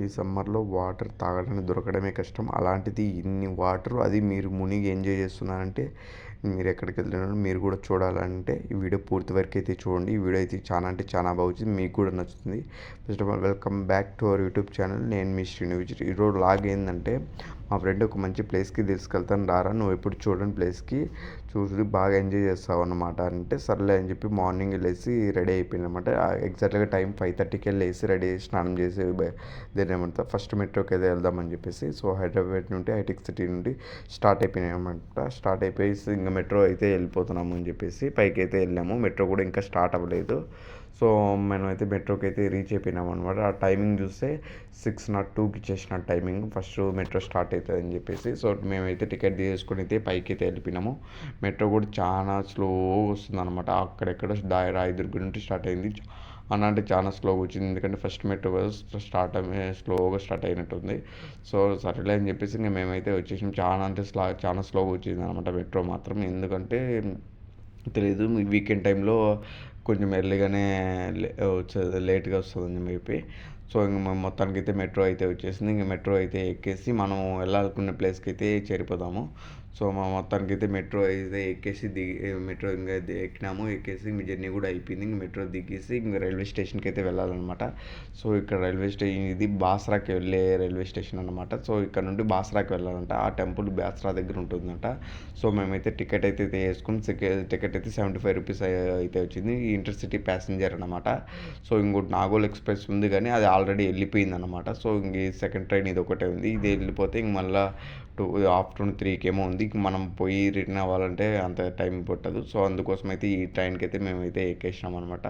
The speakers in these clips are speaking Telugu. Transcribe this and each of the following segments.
ఈ సమ్మర్లో వాటర్ తాగడానికి దొరకడమే కష్టం. అలాంటిది ఇన్ని వాటర్ అది మీరు మునిగి ఎంజాయ్ చేస్తున్నారంటే మీరు ఎక్కడికి వెళ్తున్నారో మీరు కూడా చూడాలంటే ఈ వీడియో పూర్తి వరకు అయితే చూడండి. ఈ వీడియో అయితే చాలా అంటే చాలా బాగుంది మీకు కూడా నచ్చుతుంది. First of all welcome back to our YouTube channel నేను మీ శ్రీను విజయ్ ఈరోజు లాగ్ ఏంటంటే మా ఫ్రెండ్ ఒక మంచి ప్లేస్కి తీసుకెళ్తాను రారా? నువ్వు ఎప్పుడు చూడని ప్లేస్కి చూసి బాగా ఎంజాయ్ చేస్తావు అనమాట అంటే సర్లే అని చెప్పి మార్నింగ్ వెళ్ళేసి రెడీ అయిపోయింది అనమాట ఎగ్జాక్ట్గా టైం ఫైవ్ థర్టీకి వెళ్ళేసి రెడీ స్నానం చేసి దేని ఏమంటారు ఫస్ట్ మెట్రోకి అయితే వెళ్దామని చెప్పేసి. సో హైదరాబాద్ నుండి హైటెక్ సిటీ నుండి స్టార్ట్ అయిపోయినాయి అనమాట స్టార్ట్ అయిపోయి ఇంకా మెట్రో అయితే వెళ్ళిపోతున్నాము అని చెప్పేసి పైకి అయితే వెళ్ళాము. మెట్రో కూడా ఇంకా స్టార్ట్ అవ్వలేదు. సో మనమైతే మెట్రోకి అయితే రీచ్ అయిపోయినాం అనమాట ఆ టైమింగ్ చూస్తే సిక్స్ నాట్ టూకి చేసిన టైమింగ్. ఫస్ట్ మెట్రో స్టార్ట్ అవుతుంది అని చెప్పేసి. సో మేమైతే టికెట్ తీసుకొని అయితే పైకి అయితే వెళ్ళిపోయినాము. మెట్రో కూడా చాలా స్లోగా వస్తుంది అనమాట అక్కడెక్కడ రాయదుర్గ నుండి స్టార్ట్ అయింది. అలాంటి చాలా స్లోగా వచ్చింది. ఎందుకంటే ఫస్ట్ మెట్రో స్టార్ట్ స్లోగా స్టార్ట్ అయినట్టుంది. సో సరేలే అని చెప్పేసి ఇంకా మేమైతే వచ్చేసాం చాలా అంటే స్లా చాలా స్లోగా వచ్చింది అనమాట మెట్రో మాత్రం. ఎందుకంటే తెలియదు వీకెండ్ టైంలో కొంచెం ఎర్లీగానే వచ్చేది లేట్గా వస్తుందని చెప్పి. సో ఇంక మొత్తానికి అయితే మెట్రో అయితే వచ్చేసింది. ఇంక మెట్రో అయితే ఎక్కేసి మనం వెళ్ళాలనుకున్న ప్లేస్కి అయితే చేరిపోదాము. సో మా మొత్తానికి అయితే మెట్రో అయితే ఎక్కేసి దిగి మెట్రో ఇంకా ఎక్కినాము. ఎక్కేసి మీ జర్నీ కూడా అయిపోయింది. ఇంక మెట్రో దిగేసి ఇంక రైల్వే స్టేషన్కి అయితే వెళ్ళాలన్నమాట. సో ఇక్కడ రైల్వే స్టేషన్ ఇది బాసరాకి వెళ్ళే రైల్వే స్టేషన్ అనమాట సో ఇక్కడ నుండి బాసరాకి వెళ్ళాలంట. ఆ టెంపుల్ బాసరా దగ్గర ఉంటుందంట. సో మేమైతే టికెట్ అయితే వేసుకుని టికెట్ అయితే సెవెంటీ ఫైవ్ రూపీస్ అయితే వచ్చింది. ఇంటర్సిటీ ప్యాసింజర్ అనమాట సో ఇంకోటి నాగోల్ ఎక్స్ప్రెస్ ఉంది కానీ అది ఆల్రెడీ వెళ్ళిపోయింది అనమాట సో ఇంక సెకండ్ ట్రైన్ ఇది ఒకటే ఉంది. ఇది వెళ్ళిపోతే ఇంక మళ్ళీ టూ ఆఫ్టర్నూన్ త్రీకి ఏమో ఉంది. మనం పోయి రిటర్న్ అవ్వాలంటే అంత టైం పట్టదు. సో అందుకోసం అయితే ఈ ట్రైన్కి అయితే మేమైతే ఎక్కేసినాం అనమాట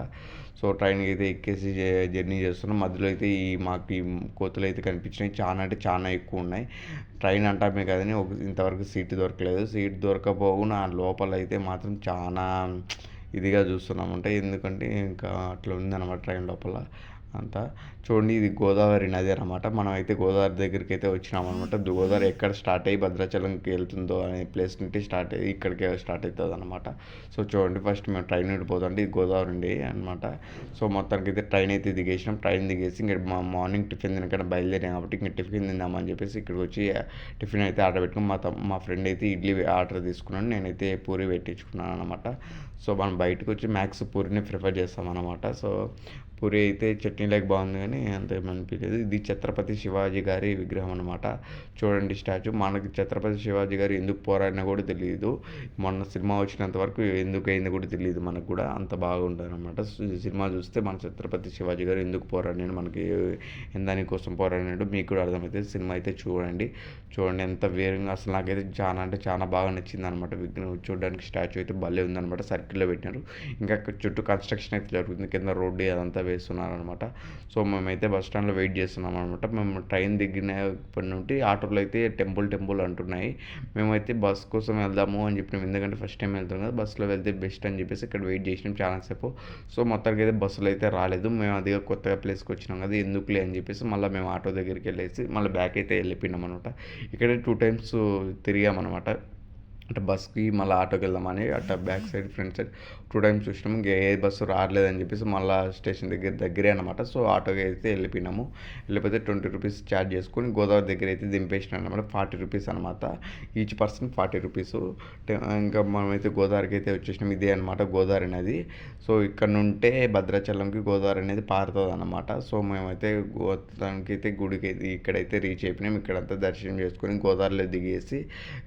సో ట్రైన్కి అయితే ఎక్కేసి జర్నీ చేస్తున్నాం. మధ్యలో అయితే ఈ మాకు ఈ కోతులు అయితే కనిపించినాయి. చాలా అంటే చాలా ఎక్కువ ఉన్నాయి ట్రైన్ అంటామే కదని ఒక ఇంతవరకు సీట్ దొరకలేదు. సీట్ దొరకపోకుండా లోపల అయితే మాత్రం చాలా ఇదిగా చూస్తున్నామంటే ఎందుకంటే ఇంకా అట్లా ఉందన్నమాట ట్రైన్ లోపల. అంతా చూడండి ఇది గోదావరి నది అనమాట మనం అయితే గోదావరి దగ్గరికి అయితే వచ్చినాం అనమాట గోదావరి ఎక్కడ స్టార్ట్ అయ్యి భద్రాచలంకి వెళ్తుందో అనే ప్లేస్ నుండి స్టార్ట్ అయ్యి ఇక్కడికే స్టార్ట్ అవుతుంది అనమాట సో చూడండి ఫస్ట్ మేము ట్రైన్ ఉండిపోతుంటే ఇది గోదావరి ఉండి అనమాట సో మొత్తానికి అయితే ట్రైన్ అయితే దిగేసినాం. ట్రైన్ దిగేసి ఇంకా మా మార్నింగ్ టిఫిన్ తినకుండా బయలుదేరాం కాబట్టి ఇంకా టిఫిన్ తిందామని చెప్పేసి ఇక్కడికి వచ్చి టిఫిన్ అయితే ఆర్డర్ పెట్టుకుని మా మా ఫ్రెండ్ అయితే ఇడ్లీ ఆర్డర్ తీసుకున్నాను. నేనైతే పూరి పెట్టించుకున్నాను అనమాట సో మనం బయటకు వచ్చి మ్యాక్స్ పూరిని ప్రిఫర్ చేస్తాం అనమాట సో పూరి అయితే చట్నీ లేక బాగుంది కానీ అంత ఏమనిపించలేదు ఇది ఛత్రపతి శివాజీ గారి విగ్రహం అనమాట చూడండి స్టాచ్యూ. మనకి ఛత్రపతి శివాజీ గారు ఎందుకు పోరాడినా కూడా తెలియదు మొన్న సినిమా వచ్చినంత వరకు ఎందుకు అయింది కూడా తెలియదు మనకు కూడా. అంత బాగుంటుంది అనమాట సినిమా చూస్తే మన ఛత్రపతి శివాజీ గారు ఎందుకు పోరాడినాడు మనకి దానికోసం పోరాడినాడు మీకు కూడా అర్థమైతే సినిమా అయితే చూడండి. చూడండి ఎంత వేరంగా అసలు నాకైతే చాలా అంటే చాలా బాగా నచ్చింది అనమాట విగ్రహం. చూడడానికి స్టాచ్యూ అయితే భలే ఉందనమాట సర్కిల్లో పెట్టినారు. ఇంకా చుట్టూ కన్స్ట్రక్షన్ అయితే జరుగుతుంది. కింద రోడ్డు అదంతా వేస్తున్నారనమాట. సో మేమైతే బస్ స్టాండ్లో వెయిట్ చేస్తున్నాం అనమాట మేము ట్రైన్ దిగినప్పటి నుండి ఆటోలో అయితే టెంపుల్ టెంపుల్ అంటున్నాయి. మేమైతే బస్ కోసం వెళ్దాము అని చెప్పినాం. ఎందుకంటే ఫస్ట్ టైం వెళ్తాం కదా బస్సులో వెళ్తే బెస్ట్ అని చెప్పేసి ఇక్కడ వెయిట్ చేసినాం చాలాసేపు. సో మొత్తానికి అయితే బస్సులు అయితే రాలేదు. మేము అదిగా కొత్తగా ప్లేస్కి వచ్చినాం కదా ఎందుకులే అని చెప్పేసి మళ్ళీ మేము ఆటో దగ్గరికి వెళ్ళేసి మళ్ళీ బ్యాక్ అయితే వెళ్ళిపోయినాం అనమాట ఇక్కడ టూ టైమ్స్ తిరిగామన్నమాట అంటే బస్కి మళ్ళీ ఆటోకి వెళ్దామని అట్లా back side front side two times చూసినాము. ఇంకా ఏ బస్సు రావట్లేదని చెప్పేసి మళ్ళీ స్టేషన్ దగ్గర దగ్గరే అనమాట సో ఆటోకి అయితే వెళ్ళిపోయినాము. వెళ్ళిపోతే ట్వంటీ రూపీస్ ఛార్జ్ చేసుకొని గోదావరి దగ్గర అయితే దింపేసిన అనమాట ఫార్టీ రూపీస్ అనమాట ఈచ్ పర్సన్ ఫార్టీ రూపీస్. ఇంకా మనమైతే గోదావరికి అయితే వచ్చేసినాం. ఇదే అనమాట గోదావరి అనేది సో ఇక్కడ నుంటే భద్రాచలంకి గోదావరి అనేది పారుతుంది అనమాట సో మేమైతే గోదానికి అయితే గుడికి అయితే ఇక్కడైతే రీచ్ అయిపోయినాం. ఇక్కడంతా దర్శనం చేసుకొని గోదావరిలో దిగేసి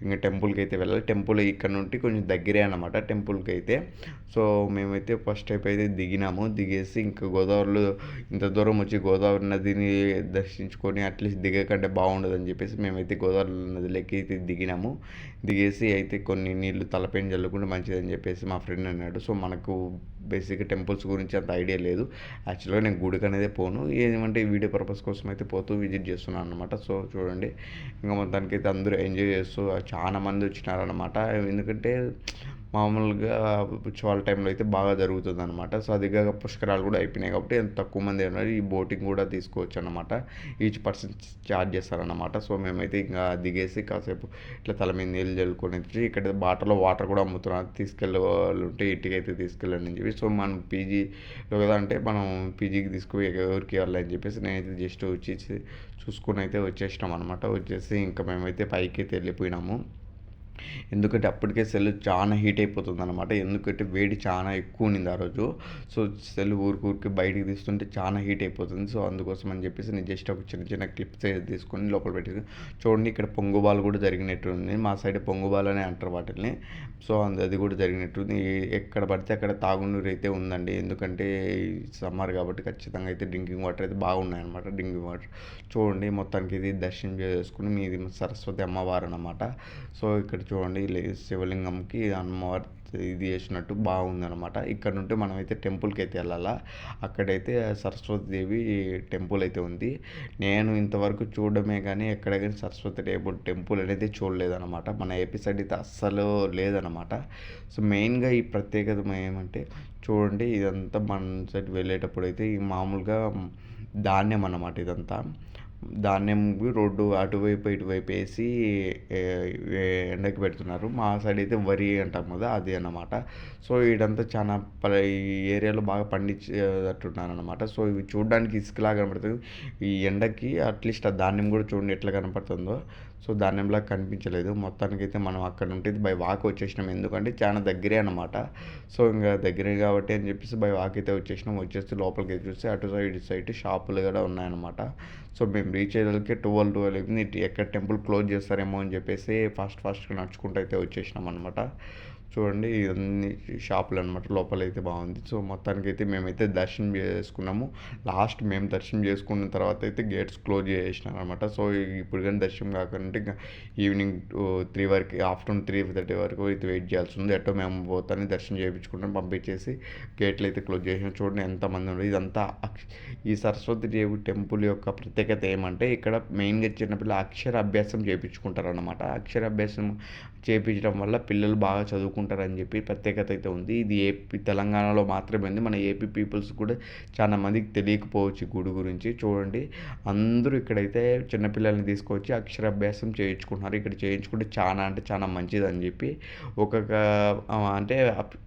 ఇంకా టెంపుల్కి అయితే వెళ్ళాలి. టెంపుల్ ఇక్కడ నుండి కొంచెం దగ్గరే అనమాట టెంపుల్కి అయితే. సో మేమైతే ఫస్ట్ టైప్ అయితే దిగినాము. దిగేసి ఇంకా గోదావరిలో ఇంత దూరం వచ్చి గోదావరి నదిని దర్శించుకొని అట్లీస్ట్ దిగకంటే బాగుండదు అని చెప్పేసి మేమైతే గోదావరి నదిలోకి అయితే దిగినాము. దిగేసి అయితే కొన్ని నీళ్ళు తలపైన చల్లుకుంటే మంచిదని చెప్పేసి మా ఫ్రెండ్ అన్నాడు. సో మనకు బేసిక్గా టెంపుల్స్ గురించి అంత ఐడియా లేదు. యాక్చువల్గా నేను గుడికి అనేది పోను. ఏమంటే వీడియో పర్పస్ కోసం అయితే పోతూ విజిట్ చేస్తున్నాను అనమాట సో చూడండి ఇంకా మొత్తానికి అయితే అందరూ ఎంజాయ్ చేస్తూ చాలా మంది వచ్చినారనమాట ఎందుకంటే మామూలుగా ఉత్సవాల టైంలో అయితే బాగా జరుగుతుంది అనమాట సో అదిగా పుష్కరాలు కూడా అయిపోయినాయి కాబట్టి ఎంత తక్కువ మంది ఉన్నారు ఈ బోటింగ్ కూడా తీసుకోవచ్చు అనమాట ఈచ్ పర్సన్ ఛార్జ్ చేస్తారనమాట సో మేమైతే ఇంకా దిగేసి కాసేపు ఇట్లా తల మీద నీళ్ళు చల్లుకొని ఇక్కడ బాటలో వాటర్ కూడా అమ్ముతున్నారు తీసుకెళ్ళే వాళ్ళు ఉంటే ఇంటికి అయితే తీసుకెళ్ళండి అని చెప్పి సో మనం పీజీ కదా అంటే మనం పీజీకి తీసుకుపోయి ఎవరికి వెళ్ళాలని చెప్పేసి నేనైతే జస్ట్ వచ్చి చూసుకొని అయితే వచ్చేసినాం అనమాట వచ్చేసి ఇంకా మేమైతే పైకి అయితే వెళ్ళిపోయినాము. ఎందుకంటే అప్పటికే సెల్ చాలా హీట్ అయిపోతుంది అనమాట ఎందుకంటే వేడి చాలా ఎక్కువ ఉన్నింది ఆ రోజు. సో సెల్ ఊరికి ఊరికి బయటికి తీస్తుంటే చాలా హీట్ అయిపోతుంది. సో అందుకోసం అని చెప్పేసి నేను జస్ట్ ఒక చిన్న చిన్న క్లిప్స్ తీసుకొని లోపల పెట్టి చూడండి ఇక్కడ పొంగుబాలు కూడా జరిగినట్టు ఉంది మా సైడ్ పొంగుబాలు అని అంటారు వాటిని సో అది కూడా జరిగినట్టుంది. ఎక్కడ పడితే అక్కడ తాగునీరు అయితే ఉందండి. ఎందుకంటే సమ్మర్ కాబట్టి ఖచ్చితంగా అయితే డ్రింకింగ్ వాటర్ అయితే బాగున్నాయి అనమాట డ్రింకింగ్ వాటర్. చూడండి మొత్తానికి ఇది దర్శనం చేసుకుని మీది సరస్వతి అమ్మవారు అనమాట సో ఇక్కడ చూడండి శివలింగంకి అమ్మవారి ఇది చేసినట్టు బాగుందనమాట ఇక్కడ నుండి మనమైతే టెంపుల్కి అయితే వెళ్ళాలా? అక్కడైతే సరస్వతి దేవి టెంపుల్ అయితే ఉంది. నేను ఇంతవరకు చూడడమే కానీ ఎక్కడ కానీ సరస్వతి టేబుల్ టెంపుల్ అనేది చూడలేదనమాట మన ఏపీ సైడ్ అయితే అస్సలు లేదనమాట సో మెయిన్గా ఈ ప్రత్యేకత ఏమంటే చూడండి ఇదంతా మన సైడ్ వెళ్ళేటప్పుడు అయితే ఈ మామూలుగా ధాన్యం అన్నమాట ఇదంతా. ధాన్యం రోడ్డు అటువైపు ఇటువైపు వేసి ఎండకి పెడుతున్నారు. మా సైడ్ అయితే వరి అంటాం కదా అది అన్నమాట. సో ఇదంతా చాలా ఈ ఏరియాలో బాగా పండించేటట్టున్నారు అనమాట సో ఇవి చూడడానికి ఇసుకలాగా కనపడుతుంది. ఈ ఎండకి అట్లీస్ట్ ఆ ధాన్యం కూడా చూడండి ఎట్లా కనపడుతుందో. సో ధాన్యంలా కనిపించలేదు. మొత్తానికైతే మనం అక్కడ నుండి బై వాక్ వచ్చేసినాం. ఎందుకంటే చాలా దగ్గరే అనమాట సో ఇంకా దగ్గరే కాబట్టి అని చెప్పేసి బై వాక్ అయితే వచ్చేసినాం. వచ్చేసి లోపలికి చూస్తే అటు సైడ్ ఇటు సైడ్ షాపులు కూడా ఉన్నాయన్నమాట. సో మేము రీచ్ అయ్యేదానికి ట్వెల్వ్ ట్వెల్వ్ అయిపోయింది ఎక్కడ టెంపుల్ క్లోజ్ చేస్తారేమో అని చెప్పేసి ఫాస్ట్ ఫాస్ట్గా నడుచుకుంటూ అయితే వచ్చేసినాం అనమాట చూడండి ఇవన్నీ షాపులు అనమాట లోపల అయితే బాగుంది. సో మొత్తానికి అయితే మేమైతే దర్శనం చేసుకున్నాము. లాస్ట్ మేము దర్శనం చేసుకున్న తర్వాత అయితే గేట్స్ క్లోజ్ చేసినారు అనమాట సో ఇప్పుడు కానీ దర్శనం కాకుండా ఈవినింగ్ త్రీ వరకు ఆఫ్టర్నూన్ త్రీ థర్టీ వరకు అయితే వెయిట్ చేయాల్సి ఉంది. ఎటో మేము పోతానే దర్శనం చేయించుకుంటాం పంపించేసి గేట్లు అయితే క్లోజ్ చేసిన. చూడండి ఎంతమంది ఉన్నారు. ఇదంతా ఈ సరస్వతి దేవి టెంపుల్ యొక్క ప్రత్యేకత ఏమంటే ఇక్కడ మెయిన్గా చిన్నపిల్ల అక్షర అభ్యాసం చేయించుకుంటారు అనమాట అక్షర అభ్యాసం చేయించడం వల్ల పిల్లలు బాగా చదువుకుంటారని చెప్పి ప్రత్యేకత అయితే ఉంది. ఇది ఏపీ తెలంగాణలో మాత్రమే ఉంది మన ఏపీ పీపుల్స్ కూడా చాలా మందికి తెలియకపోవచ్చు గుడి గురించి. చూడండి. అందరూ ఇక్కడైతే చిన్నపిల్లల్ని తీసుకొచ్చి అక్షరాభ్యాసం చేయించుకుంటున్నారు. ఇక్కడ చేయించుకుంటే చాలా అంటే చాలా మంచిదని చెప్పి ఒక్కొక్క అంటే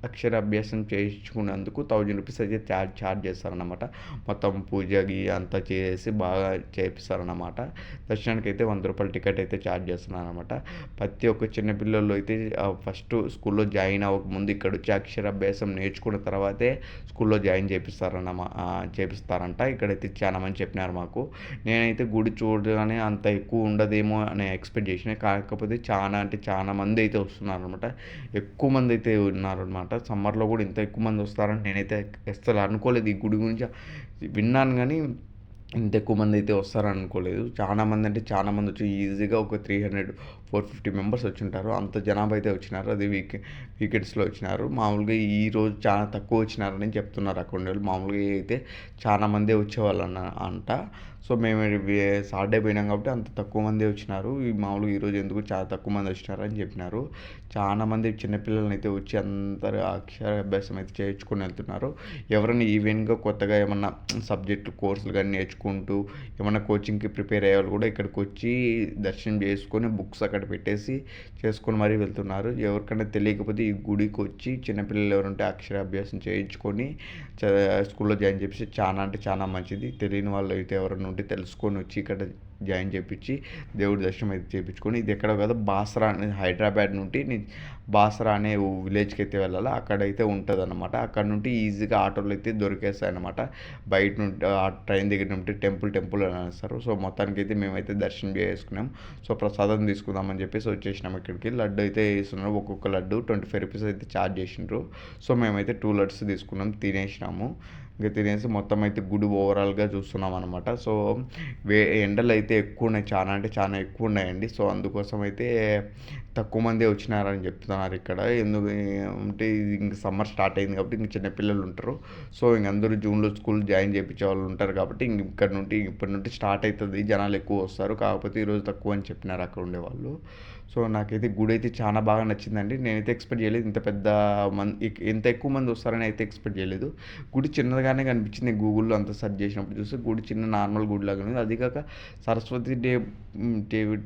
అక్షరాభ్యాసం చేయించుకున్నందుకు థౌజండ్ రూపీస్ అయితే ఛార్జ్ ఛార్జ్ చేస్తారనమాట మొత్తం పూజ గీ అంతా చేసి బాగా చేపిస్తారనమాట దర్శనానికి అయితే వంద రూపాయల టికెట్ అయితే ఛార్జ్ చేస్తున్నారు అనమాట ప్రతి ఒక్క చిన్నపిల్ల పిల్లలు అయితే ఫస్ట్ స్కూల్లో జాయిన్ అవ్వకముందు ఇక్కడ వచ్చి అక్షరాభ్యాసం నేర్చుకున్న తర్వాతే స్కూల్లో జాయిన్ చేపిస్తారన్న చేపిస్తారంట. ఇక్కడైతే చాలా మంది చెప్పినారు మాకు. నేనైతే గుడి చూడగానే అంత ఎక్కువ ఉండదేమో అని ఎక్స్పెక్ట్ చేసిన. కాకపోతే చాలా అంటే చాలా మంది అయితే వస్తున్నారు అనమాట ఎక్కువ మంది అయితే ఉన్నారనమాట సమ్మర్లో కూడా ఇంత ఎక్కువ మంది వస్తారని నేనైతే అసలు అనుకోలేదు. ఈ గుడి గురించి విన్నాను కానీ ఇంత ఎక్కువ మంది అయితే వస్తారని అనుకోలేదు చాలా మంది అంటే చాలా మంది వచ్చి ఈజీగా ఒక three hundred four fifty members వచ్చి ఉంటారు. అంత జనాభా అయితే వచ్చినారు. అది వీక్ వీకెండ్స్లో వచ్చినారు. మామూలుగా ఈ రోజు చాలా తక్కువ వచ్చినారని చెప్తున్నారు అక్కడ మామూలుగా అయితే చాలా మందే వచ్చేవాళ్ళు అన్న అంట. సో మేము సాటర్డే పోయినాం కాబట్టి అంత తక్కువ మంది వచ్చినారు. ఈ మామూలుగా ఈరోజు ఎందుకు చాలా తక్కువ మంది వచ్చినారు అని చెప్పినారు. చాలా మంది చిన్నపిల్లలని అయితే వచ్చి అందరు అక్షరాభ్యాసం అయితే చేయించుకొని వెళ్తున్నారు. ఎవరైనా ఈవెంట్గా కొత్తగా ఏమన్నా సబ్జెక్టు కోర్సులు కానీ నేర్చుకుంటూ ఏమన్నా కోచింగ్కి ప్రిపేర్ అయ్యే వాళ్ళు కూడా ఇక్కడికి వచ్చి దర్శనం చేసుకొని బుక్స్ అక్కడ పెట్టేసి చేసుకొని మరీ వెళ్తున్నారు. ఎవరికైనా తెలియకపోతే ఈ గుడికి వచ్చి చిన్నపిల్లలు ఎవరుంటే అక్షరాభ్యాసం చేయించుకొని స్కూల్లో జాయిన్ చేసి చాలా అంటే చాలా మంచిది. తెలియని వాళ్ళు అయితే ఎవరైనా ఉంటే తెలుసుకొని వచ్చి ఇక్కడ జాయిన్ చేయించి దేవుడి దర్శనం అయితే చేయించుకొని ఇది ఎక్కడ కదా బాసరా అనేది హైదరాబాద్ నుండి బాసరా అనే విలేజ్కి అయితే వెళ్ళాలి అక్కడైతే ఉంటుంది అనమాట అక్కడ నుండి ఈజీగా ఆటోలు అయితే దొరికేస్తాయి అనమాట బయట నుండి ఆ ట్రైన్ దగ్గర నుండి టెంపుల్ టెంపుల్ అని అనేస్తారు. సో మొత్తానికి అయితే మేమైతే దర్శనం చేసుకున్నాం. సో ప్రసాదం తీసుకుందామని చెప్పేసి వచ్చేసినాం ఇక్కడికి. లడ్డు అయితే వేస్తున్నారు. ఒక్కొక్క లడ్డు ట్వంటీ ఫైవ్ రూపీస్ అయితే ఛార్జ్ చేసిండ్రు. సో మేమైతే టూ లడ్స్ తీసుకున్నాం తినేసినాము. ఇంకా తినేసి మొత్తం అయితే గుడి ఓవరాల్గా చూస్తున్నాం అనమాట సో వే ఎండలు అయితే ఎక్కువ ఉన్నాయి చాలా అంటే చాలా ఎక్కువ ఉన్నాయండి సో అందుకోసం అయితే తక్కువ మందే వచ్చినారని చెప్తున్నారు ఇక్కడ. ఎందుకు అంటే ఇది ఇంక సమ్మర్ స్టార్ట్ అయింది కాబట్టి ఇంక చిన్నపిల్లలు ఉంటారు. సో ఇంక అందరూ జూన్లో స్కూల్ జాయిన్ చేయించే వాళ్ళు ఉంటారు కాబట్టి ఇంక ఇక్కడ నుండి ఇప్పటి నుండి స్టార్ట్ అవుతుంది జనాలు ఎక్కువ వస్తారు. కాకపోతే ఈరోజు తక్కువ అని చెప్పినారు అక్కడ ఉండేవాళ్ళు సో నాకైతే గుడి అయితే చాలా బాగా నచ్చిందండి. నేనైతే ఎక్స్పెక్ట్ చేయలేదు ఇంత పెద్ద మంది ఎంత ఎక్కువ మంది వస్తారని అయితే ఎక్స్పెక్ట్ చేయలేదు. గుడి చిన్నగానే కనిపించింది గూగుల్లో అంతా సెర్చ్ చేసినప్పుడు చూస్తే గుడి చిన్న నార్మల్ గుడి లాగా ఉంది. అది కాక సరస్వతి డే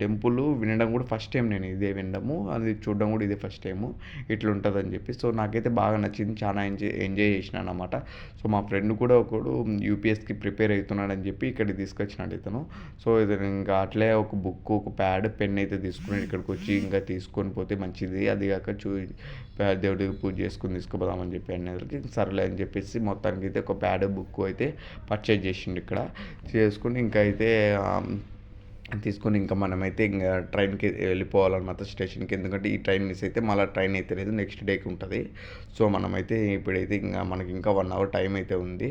టెంపుల్ వినడం కూడా ఫస్ట్ టైం నేను ఇదే వినడం. వినడము అది చూడడం కూడా ఇదే ఫస్ట్ టైము. ఇట్లా ఉంటుందని చెప్పి. సో నాకైతే బాగా నచ్చింది. చాలా ఎంజాయ్ ఎంజాయ్ చేసినాను అనమాట సో మా ఫ్రెండ్ కూడా ఒకడు యూపీఎస్కి ప్రిపేర్ అవుతున్నాడని చెప్పి ఇక్కడికి తీసుకొచ్చినాడు ఇతను. సో ఇది ఇంకా అట్లే ఒక బుక్ ఒక ప్యాడ్ పెన్ అయితే తీసుకుని ఇక్కడికి వచ్చి ఇంకా తీసుకొని పోతే మంచిది. అది కాక చూ దేవుడికి పూజ చేసుకుని తీసుకుపోదామని చెప్పి అన్నది సర్లే అని చెప్పేసి మొత్తానికి అయితే ఒక ప్యాడ్ బుక్ అయితే పర్చేజ్ చేసిండు ఇక్కడ. చేసుకుని ఇంకా అయితే తీసుకొని ఇంకా మనమైతే ఇంకా ట్రైన్కి వెళ్ళిపోవాలన్నమాట స్టేషన్కి. ఎందుకంటే ఈ ట్రైన్ మిస్ అయితే మళ్ళీ ట్రైన్ అయితే లేదు నెక్స్ట్ డేకి ఉంటుంది. సో మనమైతే ఇప్పుడైతే ఇంకా మనకి ఇంకా వన్ అవర్ టైం అయితే ఉంది.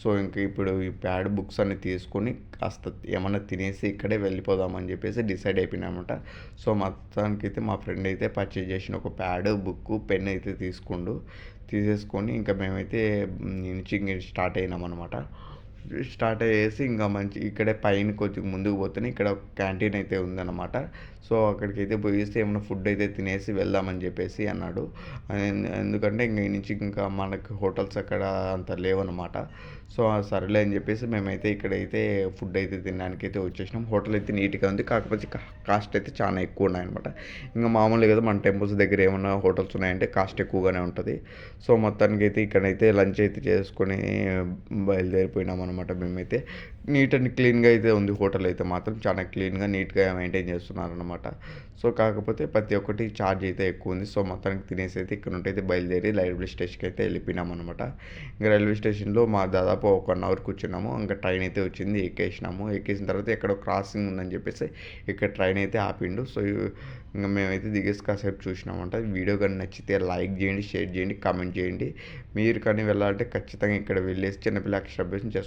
సో ఇంకా ఇప్పుడు ఈ ప్యాడ్ బుక్స్ అన్ని తీసుకొని కాస్త ఏమన్నా తినేసి ఇక్కడే వెళ్ళిపోదామని చెప్పేసి డిసైడ్ అయిపోయినామన్నమాట సో మొత్తానికి అయితే మా ఫ్రెండ్ అయితే పర్చేజ్ చేసిన ఒక ప్యాడ్ బుక్ పెన్ అయితే తీసుకుండు. తీసేసుకొని ఇంకా మేమైతే నుంచి ఇంక స్టార్ట్ అయినాం అనమాట స్టార్ట్ అయ్యేసి ఇంకా మంచి ఇక్కడే పైన కొంచెం ముందుకు పోతేనే ఇక్కడ క్యాంటీన్ అయితే ఉందన్నమాట. సో అక్కడికి అయితే పోయేసి ఏమైనా ఫుడ్ అయితే తినేసి వెళ్దామని చెప్పేసి అన్నాడు. ఎందుకంటే ఇంక నుంచి ఇంకా మనకి హోటల్స్ అక్కడ అంత లేవన్నమాట. సో సరేలే అని చెప్పేసి మేమైతే ఇక్కడైతే ఫుడ్ అయితే తినడానికి అయితే వచ్చేసినాం. హోటల్ అయితే నీట్గా ఉంది. కాకపోతే కాస్ట్ అయితే చాలా ఎక్కువ ఉన్నాయన్నమాట. ఇంకా మామూలుగా కదా మన టెంపుల్స్ దగ్గర ఏమైనా హోటల్స్ ఉన్నాయంటే కాస్ట్ ఎక్కువగానే ఉంటుంది. సో మొత్తానికి అయితే ఇక్కడైతే లంచ్ అయితే చేసుకొని బయలుదేరిపోయినాం అనమాట మేమైతే. నీట్ అండ్ క్లీన్గా అయితే ఉంది హోటల్ అయితే మాత్రం. చాలా క్లీన్గా నీట్గా మెయింటైన్ చేస్తున్నారు అనమాట సో కాకపోతే ప్రతి ఒక్కటి ఛార్జ్ అయితే ఎక్కువ ఉంది. సో మొత్తానికి తినేసి అయితే ఇక్కడ నుండి అయితే బయలుదేరి రైల్వే స్టేషన్కి అయితే వెళ్ళిపోయినాం అనమాట ఇంకా రైల్వే స్టేషన్లో మా దాదాపు ఒక వన్ అవర్ కూర్చున్నాము. ఇంకా ట్రైన్ అయితే వచ్చింది. ఎక్కేసినాము. ఎక్కేసిన తర్వాత ఎక్కడో క్రాసింగ్ ఉందని చెప్పేసి ఇక్కడ ట్రైన్ అయితే ఆపిండు. సో ఇంకా మేమైతే దిగేసి కాసేపు చూసినామంట వీడియో కానీ నచ్చితే లైక్ చేయండి షేర్ చేయండి కామెంట్ చేయండి. మీరు కానీ వెళ్ళాలంటే ఖచ్చితంగా ఇక్కడ వెళ్ళేసి చిన్నపిల్ల అక్షరాభ్యాసం చేస్తారు